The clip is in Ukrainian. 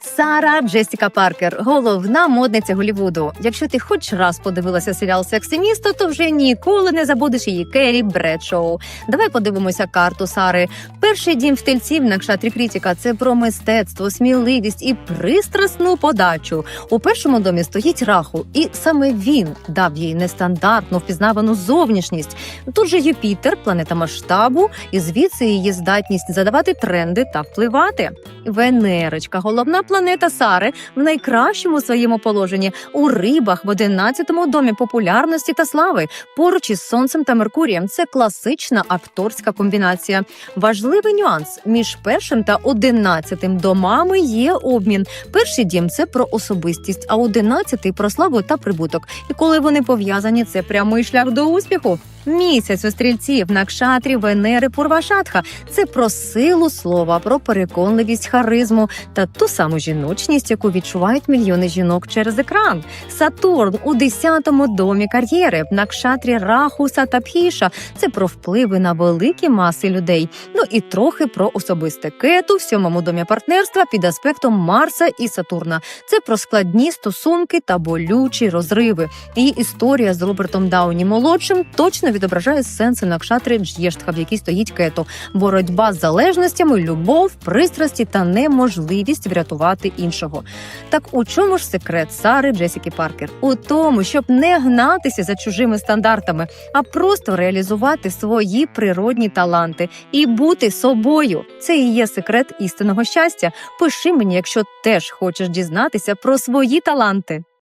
Сара Джесіка Паркер, головна модниця Голівуду. Якщо ти хоч раз подивилася серіал «Секс місто, то вже ніколи не забудеш її Керрі Бредшоу. Давай подивимося карту Сари. Перший дім втільців на кшатрі критика це про мистецтво, сміливість і пристрасну подачу. У першому домі стоїть раху, і саме він дав їй нестандартну впізнавану зовнішність. Тут же Юпітер, планета масштабу, і звідси її здатність задавати тренди та впливати. Венерочка, головна планета Сари, в найкращому своєму положенні у рибах в 11-му домі популярності та слави. Поруч із сонцем та Меркурієм це класична акторська комбінація. Важливий нюанс між першим та одинадцятим домами є обмін. Перший дім це про особистість, а одинадцятий про славу та прибуток. І коли вони пов'язані, це прямий шлях до успіху. Місяць у стрільців на кшатрі Венери Пурвашатха це про силу слова, про переконливість, харизму та ту саму жіночність, яку відчувають мільйони жінок через екран. Сатурн у 10-му домі кар'єри на кшатрі Рахуса та Пхіша це про впливи на великі маси людей. Ну і трохи про особисте кету в сьомому домі партнерства під аспектом Марса і Сатурна. Це про складні стосунки та болючі розриви. Її історія з Робертом Дауні молодшим точно відображає сенси на кшатрі Джєштха, в якій стоїть кето, боротьба з залежностями, любов, пристрасті та неможливість врятувати іншого. Так у чому ж секрет Сари Джесіки Паркер? У тому, щоб не гнатися за чужими стандартами, а просто реалізувати свої природні таланти і бути собою. Це і є секрет істинного щастя. Пиши мені, якщо теж хочеш дізнатися про свої таланти.